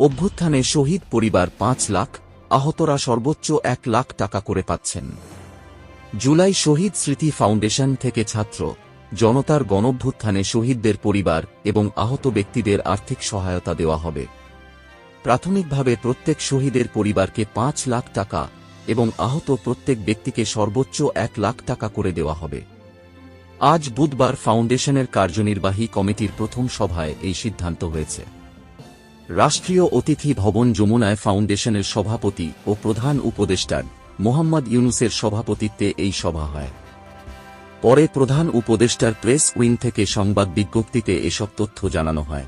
অভ্যুত্থানে শহীদ পরিবার পাঁচ লাখ, আহতরা সর্বোচ্চ এক লাখ টাকা করে পাচ্ছেন। জুলাই শহীদ স্মৃতি ফাউন্ডেশন থেকে ছাত্র, জনতার গণভ্যুত্থানে শহীদদের পরিবার এবং আহত ব্যক্তিদের আর্থিক সহায়তা দেওয়া হবে। প্রাথমিকভাবে প্রত্যেক শহীদের পরিবারকে পাঁচ লাখ টাকা এবং আহত প্রত্যেক ব্যক্তিকে সর্বোচ্চ এক লাখ টাকা করে দেওয়া হবে। আজ বুধবার ফাউন্ডেশনের কার্যনির্বাহী কমিটির প্রথম সভায় এই সিদ্ধান্ত হয়েছে। রাষ্ট্রীয় অতিথি ভবন যমুনায় ফাউন্ডেশনের সভাপতি ও প্রধান উপদেষ্টার মোহাম্মদ ইউনুসের সভাপতিত্বে এই সভা হয়। পরে প্রধান উপদেষ্টার প্রেস উইং থেকে সংবাদ বিজ্ঞপ্তিতে এসব তথ্য জানানো হয়।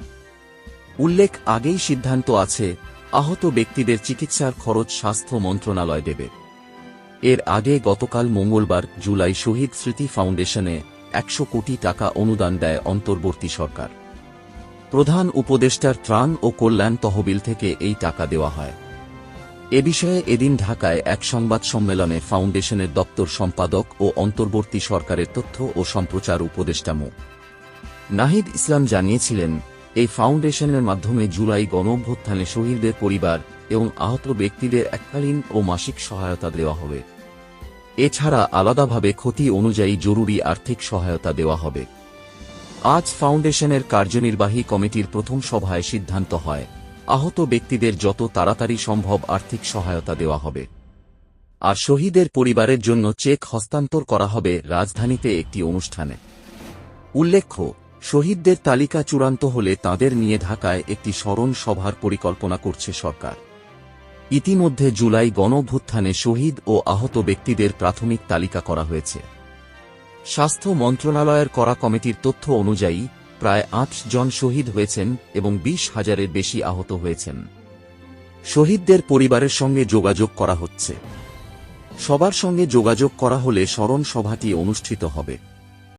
উল্লেখ আগেই সিদ্ধান্ত আছে, আহত ব্যক্তিদের চিকিৎসার খরচ স্বাস্থ্য মন্ত্রণালয় দেবে। এর আগে গতকাল মঙ্গলবার জুলাই শহীদ স্মৃতি ফাউন্ডেশনে একশো কোটি টাকা অনুদান দেয় অন্তর্বর্তী সরকার। প্রধান উপদেষ্টার ত্রাণ ও কল্যাণ তহবিল থেকে এই টাকা দেওয়া হয়। এ বিষয়ে এদিন ঢাকায় এক সংবাদ সম্মেলনে ফাউন্ডেশনের দপ্তর সম্পাদক ও অন্তর্বর্তী সরকারের তথ্য ও সম্প্রচার উপদেষ্টা মো। নাহিদ ইসলাম জানিয়েছিলেন, এই ফাউন্ডেশনের মাধ্যমে জুলাই গণঅভ্যুত্থানে শহীদদের পরিবার এবং আহত ব্যক্তিদের এককালীন ও মাসিক সহায়তা দেওয়া হবে। এছাড়া আলাদাভাবে ক্ষতি অনুযায়ী জরুরি আর্থিক সহায়তা দেওয়া হবে। আজ ফাউন্ডেশনের কার্যনির্বাহী কমিটির প্রথম সভায় সিদ্ধান্ত হয়, আহত ব্যক্তিদের যত তাড়াতাড়ি সম্ভব আর্থিক সহায়তা দেওয়া হবে। আর শহীদের পরিবারের জন্য চেক হস্তান্তর করা হবে রাজধানীতে একটি অনুষ্ঠানে। উল্লেখ্য, শহীদদের তালিকা চূড়ান্ত হলে তাদের নিয়ে ঢাকায় একটি স্মরণ সভার পরিকল্পনা করছে সরকার। ইতিমধ্যে জুলাই গণভ্যুত্থানে শহীদ ও আহত ব্যক্তিদের প্রাথমিক তালিকা করা হয়েছে। স্বাস্থ্য মন্ত্রণালয়ের করা কমিটির তথ্য অনুযায়ী, প্রায় আট জন শহীদ হয়েছেন এবং বিশ হাজারের বেশি আহত হয়েছেন। শহীদদের পরিবারের সঙ্গে যোগাযোগ করা হচ্ছে। সবার সঙ্গে যোগাযোগ করা হলে স্মরণ সভাটি অনুষ্ঠিত হবে।